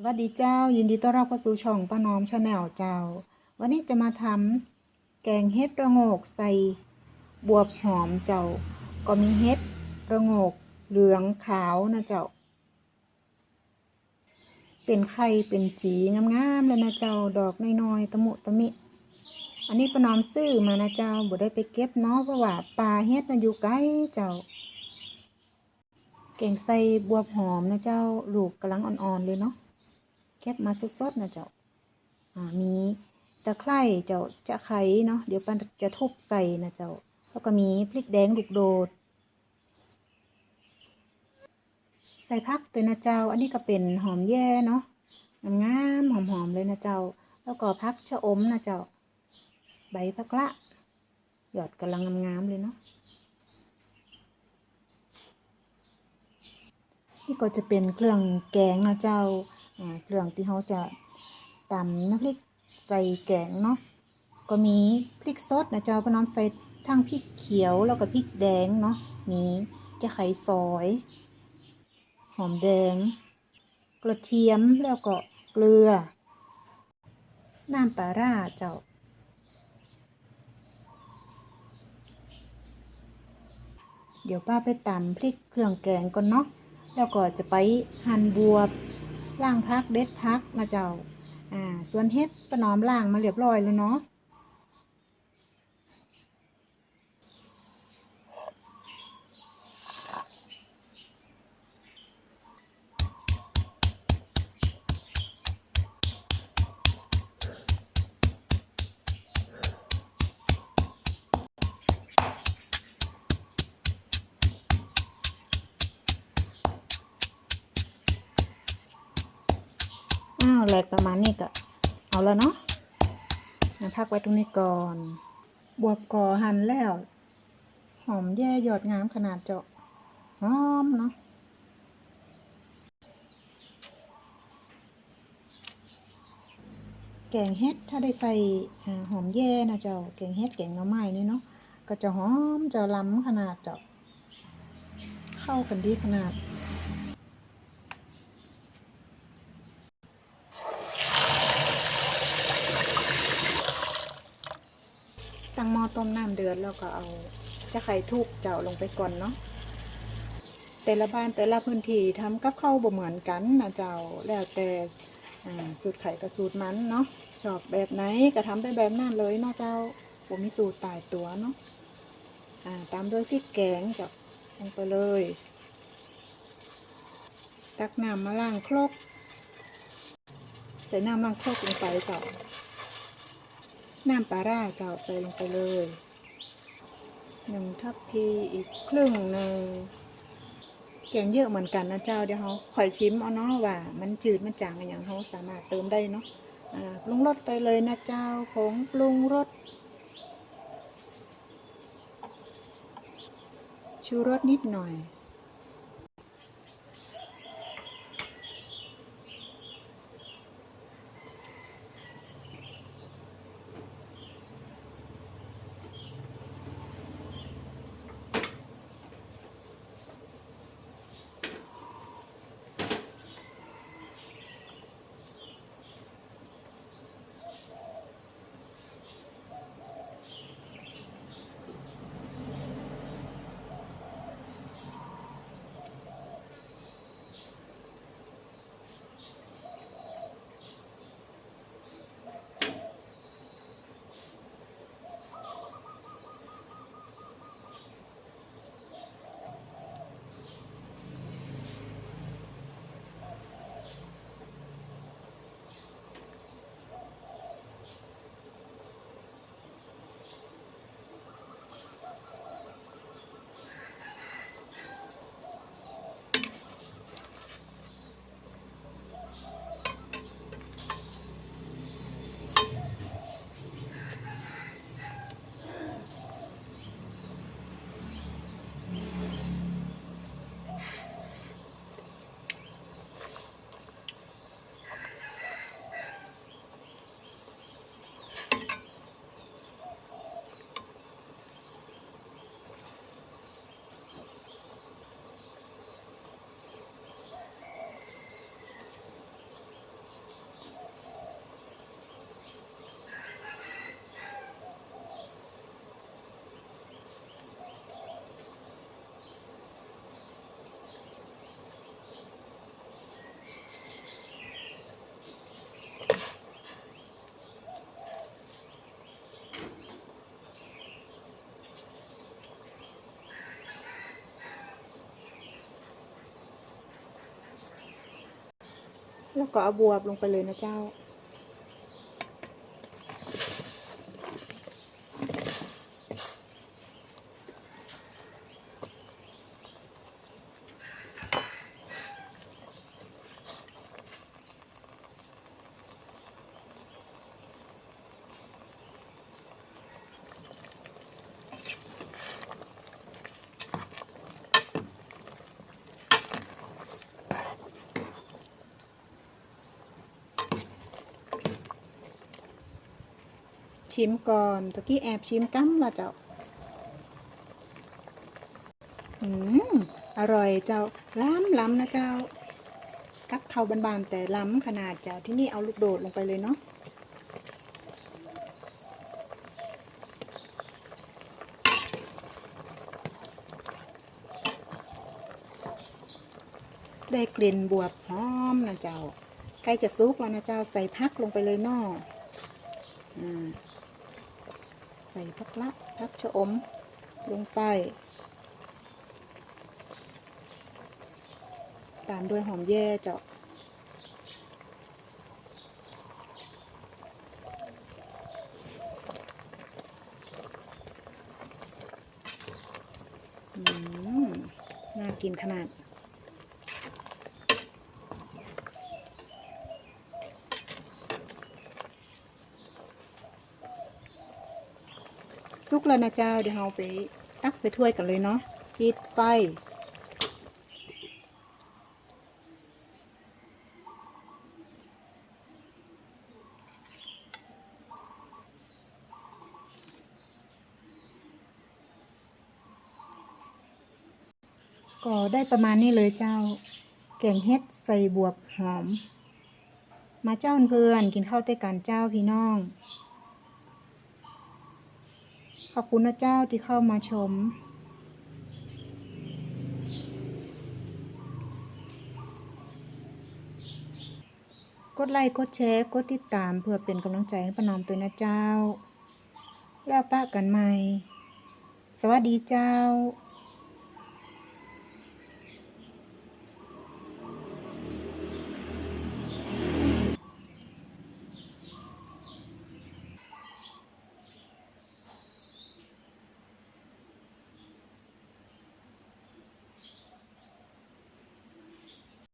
สวัสดีเจ้า ยินดีต้อนรับเข้าสู่ช่องป้าน้อมชาแนลเจ้า วันนี้จะมาทำแกงเห็ดระโงกใส่บวบหอมเจ้า ก็มีเห็ดระโงกเหลืองขาวนะเจ้า เป็นไข่เป็นจีงามๆเลยนะเจ้าดอกน้อยๆตะมุตะมิ อันนี้ป้าน้อมซื้อมานะเจ้าบ่ได้ไปเก็บเนาะเพราะว่าปลาเห็ดมันอยู่ไกลเจ้าแกงใส่บวบหอมนะเจ้าลูกกำลังอ่อนๆเลยเนาะ ก็บมาสดๆนะเจ้าอ่ามีตะไคร้เจ้าจะไข่เนาะเดี๋ยวปันจะทุบใส่นะเจ้าแล้วก็มีพริกแดงลูกโดด ใส่พักตัวนะเจ้า อันนี้ก็เป็นหอมแย่เนาะงามหอมๆเลยนะเจ้า แล้วก็พักชะอมนะเจ้า ใบพักละ หยอดกำลังงามๆเลยเนาะนี่ก็จะเป็นเครื่องแกงนะเจ้า เครื่องที่เขาจะตำน้ำพริกใส่แกงเนาะก็มีพริกสดนะเจ้าพ่อน้อมใส่ทั้งพริกเขียวแล้วก็พริกแดงเนาะมีจะไข่ซอย หอมแดง กระเทียมแล้วก็เกลือ น้ำปลาร่าเจ้าเดี๋ยวป้าไปตำพริกเครื่องแกงก่อนเนาะ แล้วก็จะไปหั่นบัว ล่างพักเด็ดพักนะเจ้าอ่าส่วนเฮ็ดประนอมล่างมาเรียบร้อยแล้วเนาะ แหลกประมาณนี้ก็เอาแล้วเนาะพักไว้ตรงนี้ก่อน บวบก่อหั่นแล้ว หอมแย่ยอดงามขนาดเจาะหอมเนาะแกงเฮ็ดถ้าได้ใส่หอมแย่นะเจ้าแกงเฮ็ดแกงหน่อไม้นี่เนาะก็จะหอมจะล้ำขนาดเจ้าเข้ากันดีขนาด ตั้งหม้อต้มน้ำเดือดแล้วก็เอาจะไข่ทุกเจ้าลงไปก่อนเนาะแต่ละบ้านแต่ละพื้นที่ทำกับข้าวบ่เหมือนกันนะเจ้าแล้วแต่สูตรไข่กับสูตรมันเนาะชอบแบบไหนก็ทำได้แบบนั้นเลยเนาะเจ้าผมมีสูตรตายตัวเนาะตามด้วยพริกแกงเจ้าลงไปเลย ตักน้ำมาล้างครกใส่น้ำล้างครกลงไปเจ้า น้ำปลาร่าเจ้าใส่ลงไปเลยหนึ่งทัพพีอีกครึ่งหนึ่งแกงเยอะเหมือนกันนะเจ้าเดี๋ยวเขาคอยชิมเอาเนาะว่า มันจืดมันจางอะไรอย่างเขาสามารถเติมได้เนาะปรุงรสไปเลยนะเจ้าผงปรุงรสชูรสนิดหน่อย แล้วก็เอาบวบลงไปเลยนะเจ้า ชิมก่อนตะกี้แอบชิมกั้มละเจ้า อืม อร่อยเจ้า ล้ำล้ำนะเจ้า กับเขาวบานๆแต่ล้ำขนาดเจ้าที่นี่เอาลูกโดดลงไปเลยเนาะได้กลิ่นบวบหอมนะเจ้า ใกล้จะซุกแล้วนะเจ้าใส่พักลงไปเลยนาะอ่า ส่พักลับพักชะอม ลงไป ตามด้วยหอมแย่เจ้าม น่ากินขนาด ซุกแล้วนะเจ้าเดี๋ยวเราไปตักใส่ถ้วยกันเลยเนาะปิดไฟก็ได้ประมาณนี้เลยเจ้า แกงเฮ็ดใส่บวบหอม มาเจ้าเพื่อนกินข้าวด้วยกันเจ้าพี่น้อง อบคุณนะเจ้าที่เข้ามาชม กดไลค์กดแชร์กดติดตามเพื่อเป็นกำลังใจให้ป้านอมตัวนะเจ้า แล้วปะกันใหม่ สวัสดีเจ้า